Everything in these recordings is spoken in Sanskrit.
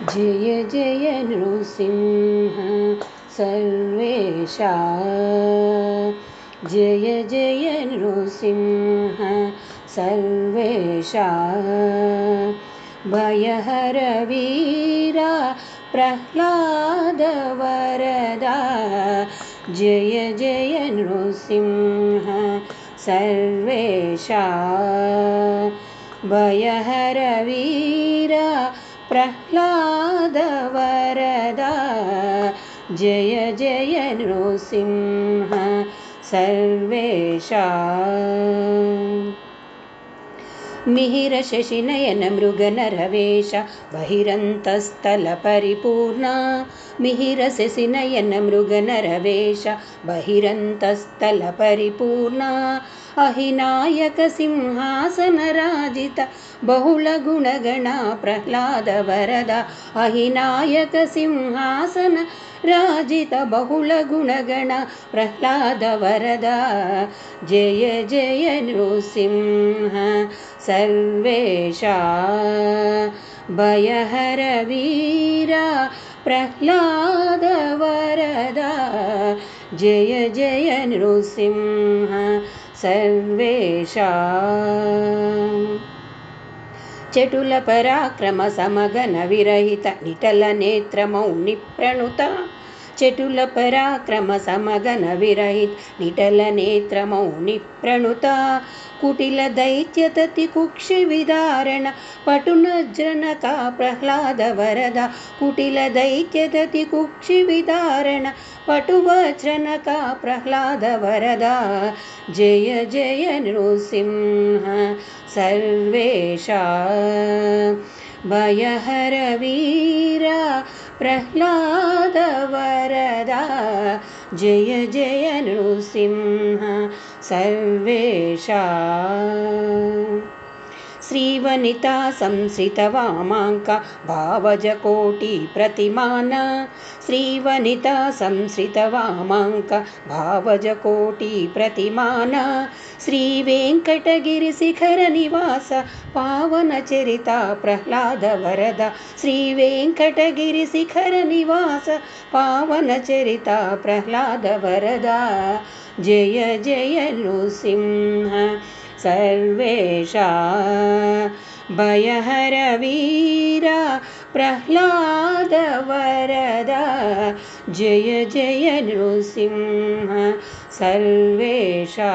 जय जय नृसिंह सर्वेशा। जय जय नृसिंह सर्वेशा। भयहरवीरा प्रह्लादवरदा। जय जय नृसिंह सर्वेशा। भयहरवीरा प्रह्लादवरदा। जय जय नृसिंह सर्वेशा मिहिरशशिनयन मृगनरवेश बहिरन्तस्थलपरिपूर्णा। मिहिरशशिनयन मृगनरवेश बहिरन्तस्थलपरिपूर्णा। अहिनायकसिंहासनराजित बहुलगुणगणा प्रह्लादवरदा। अहिनायकसिंहासन राजित बहुलगुणगण प्रह्लादवरदा जय जय नृसिंह सर्वेशा। भयहरवीरा प्रह्लादवरदा जय जय नृसिंह చటుల పరాక్రమ సమగన విరహిత నిటల నేత్రమౌ నిప్రణుత सर्वेशा चटुलपराक्रमसमगनविरहित निटलनेत्रमौनिप्रणुता चटुलपराक्रमसमगनविरहित निटलनेत्रमौनिप्रणुता कुटिलदैत्यततिकुक्षिविदारण पटुनज्रनका प्रह्लादवरदा कुटिलदैत्यततिकुक्षिविदारण पटुवज्रनका प्रह्लादवरदा जय जय नृसिंह सर्वेशा भयहरवीरा प्रह्लादवरदा जय जय नृसिंह सर्वेशा श्रीवनिता संसृतवामाङ्क भावजकोटिप्रतिमान श्रीवनिता संसृतवामाङ्क भावजकोटिप्रतिमान श्रीवेङ्कटगिरिशिखरनिवास पावनचरिता प्रह्लादवरद श्रीवेङ्कटगिरिशिखरनिवास पावनचरिता प्रह्लादवरदा जय जय नृसिंह सर्वेशा भयहरवीरा प्रह्लादवरदा। जय जय नृसिंह सर्वेशा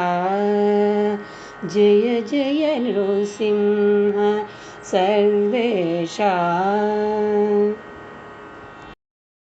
जय जय नृसिंह सर्वेशा